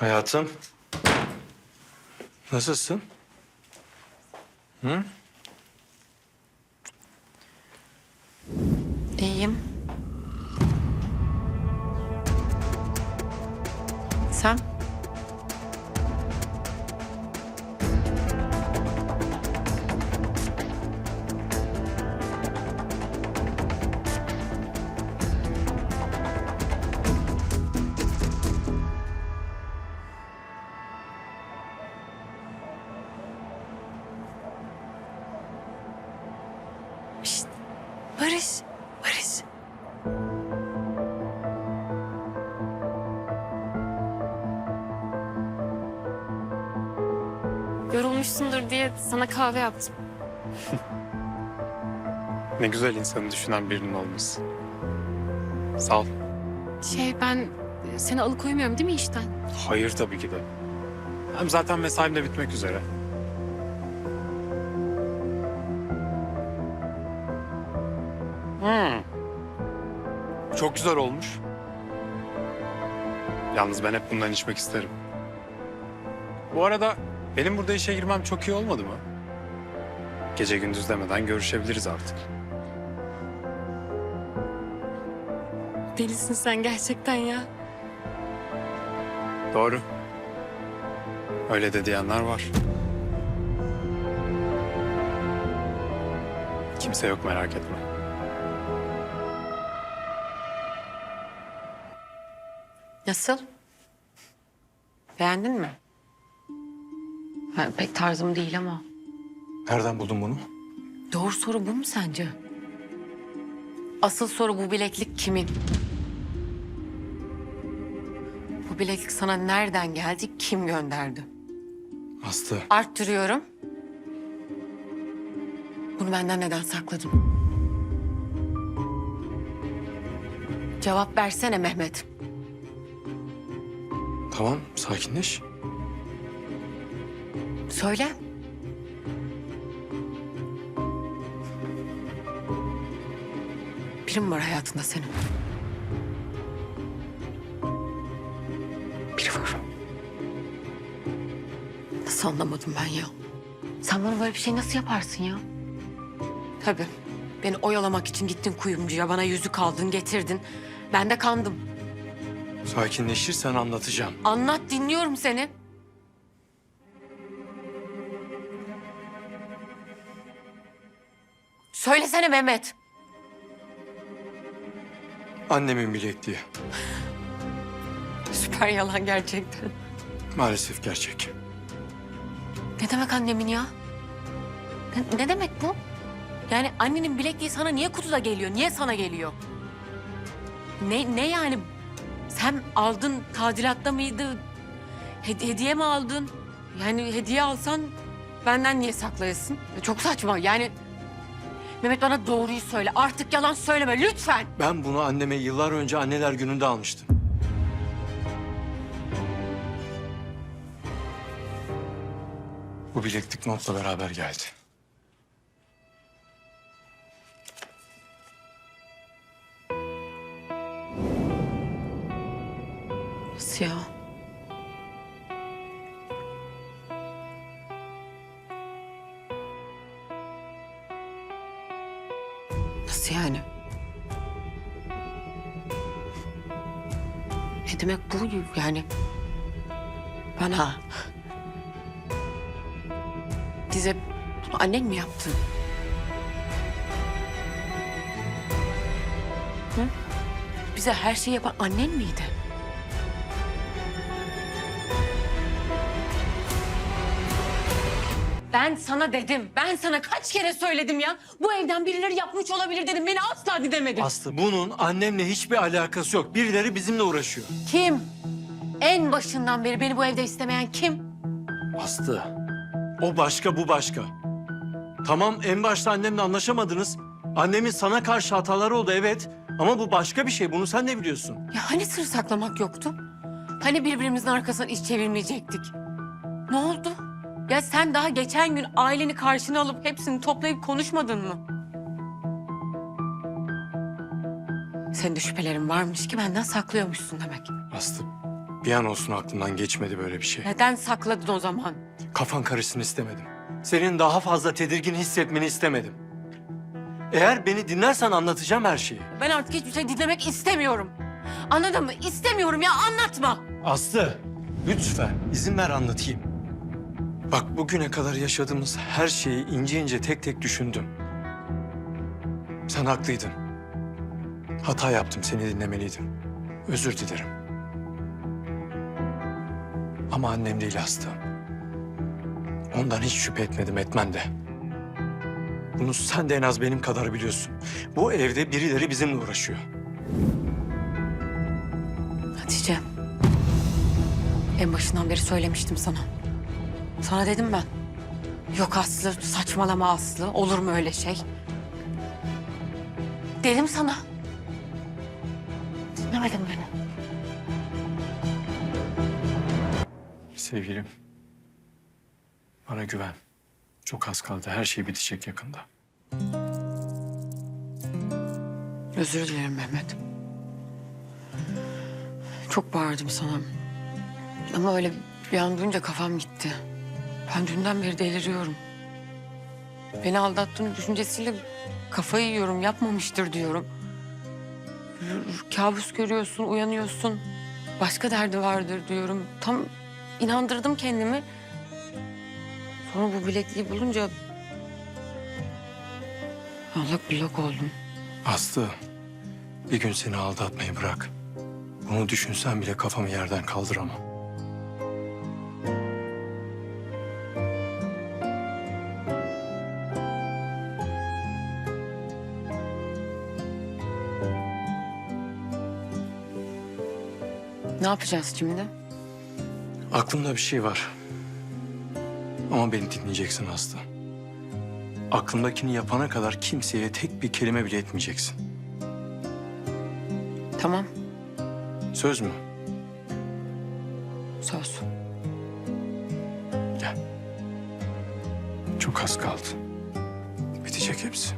Hayatım. Nasılsın? Hı? İyiyim. Sen? Diye sana kahve yaptım. Ne güzel insanı düşünen birinin olması. Sağ ol. Şey ben e, seni alıkoymuyorum değil mi işten? Hayır tabii ki de. Hem zaten mesaim de bitmek üzere. Hmm. Çok güzel olmuş. Yalnız ben hep bundan içmek isterim. Bu arada benim burada işe girmem çok iyi olmadı mı? Gece gündüz demeden görüşebiliriz artık. Delisin sen gerçekten ya. Doğru. Öyle de diyenler var. Kimse yok merak etme. Nasıl? Beğendin mi? Ha, pek tarzım değil ama. Nereden buldun bunu? Doğru soru bu mu sence? Asıl soru bu bileklik kimin? Bu bileklik sana nereden geldi, kim gönderdi? Aslı. Arttırıyorum. Bunu benden neden sakladın? Cevap versene Mehmet. Tamam sakinleş. Söyle. Biri mi var hayatında senin? Biri var. Nasıl anlamadım ben ya? Sen bana böyle bir şey nasıl yaparsın ya? Tabii. Beni oyalamak için gittin kuyumcuya, bana yüzük aldın, getirdin. Ben de kandım. Sakinleşirsen anlatacağım. Anlat, dinliyorum seni. Söylesene Mehmet. Annemin bilekliği. Süper yalan gerçekten. Maalesef gerçek. Ne demek annemin ya? Ne, ne demek bu? Yani annenin bilekliği sana niye kutuda geliyor? Niye sana geliyor? Ne, ne yani? Sen aldın, tadilatta mıydı? Hed- hediye mi aldın? Yani hediye alsan benden niye saklayasın? Çok saçma yani. Mehmet bana doğruyu söyle. Artık yalan söyleme lütfen. Ben bunu anneme yıllar önce anneler gününde almıştım. Bu bileklik notla beraber geldi. Nasıl ya? Nasıl yani? Ne demek bu yani? Bana. Bize bunu annen mi yaptı? Hı? Bize her şeyi yapan annen miydi? Ben sana dedim. Ben sana kaç kere söyledim ya. Bu evden birileri yapmış olabilir dedim. Beni asla dinlemedin. Aslı bunun annemle hiçbir alakası yok. Birileri bizimle uğraşıyor. kim? En başından beri beni bu evde istemeyen kim? Aslı. O başka bu başka. Tamam en başta annemle anlaşamadınız. Annemin sana karşı hataları oldu evet. Ama bu başka bir şey. Bunu sen de biliyorsun. Ya hani sır saklamak yoktu? Hani birbirimizin arkasından iş çevirmeyecektik? Ne oldu? Ya sen daha geçen gün aileni karşına alıp hepsini toplayıp konuşmadın mı? Senin de şüphelerin varmış ki benden saklıyormuşsun demek. Aslı Bir an olsun aklımdan geçmedi böyle bir şey. Neden sakladın o zaman? Kafan karışsın istemedim. Senin daha fazla tedirgin hissetmeni istemedim. Eğer beni dinlersen anlatacağım her şeyi. Ben artık hiçbir şey dinlemek istemiyorum. Anladın mı? İstemiyorum ya anlatma. Aslı, lütfen izin ver anlatayım. Bak bugüne kadar yaşadığımız her şeyi ince ince tek tek düşündüm. Sen haklıydın. Hata yaptım, seni dinlemeliydim. Özür dilerim. Ama annem değil Aslı. Ondan hiç şüphe etmedim, etmem de. Bunu sen de en az benim kadar biliyorsun. Bu evde birileri bizimle uğraşıyor. Hatice. En başından beri söylemiştim sana. Sana dedim ben. Yok Aslı, saçmalama Aslı. Olur mu öyle şey? Dedim sana. Dinlemedin beni. Sevgilim, bana güven. Çok az kaldı. Her şey bitecek yakında. Özür dilerim Mehmet. Çok bağırdım sana. Ama öyle bir an duyunca kafam gitti. Ben dünden beri deliriyorum. Beni aldattığını düşüncesiyle kafayı yiyorum, yapmamıştır diyorum. Kabus görüyorsun, uyanıyorsun. Başka derdi vardır diyorum. Tam inandırdım kendimi. Sonra bu bilekliği bulunca... Allak bullak oldum. Aslı, bir gün seni aldatmayı bırak. Bunu düşünsen bile kafamı yerden kaldıramam. Ne yapacağız şimdi? Aklımda bir şey var. Ama beni dinleyeceksin Aslı. Aklımdakini yapana kadar kimseye tek bir kelime bile etmeyeceksin. Tamam, Söz mü? söz. Gel. Çok az kaldı. Bitecek hepsi.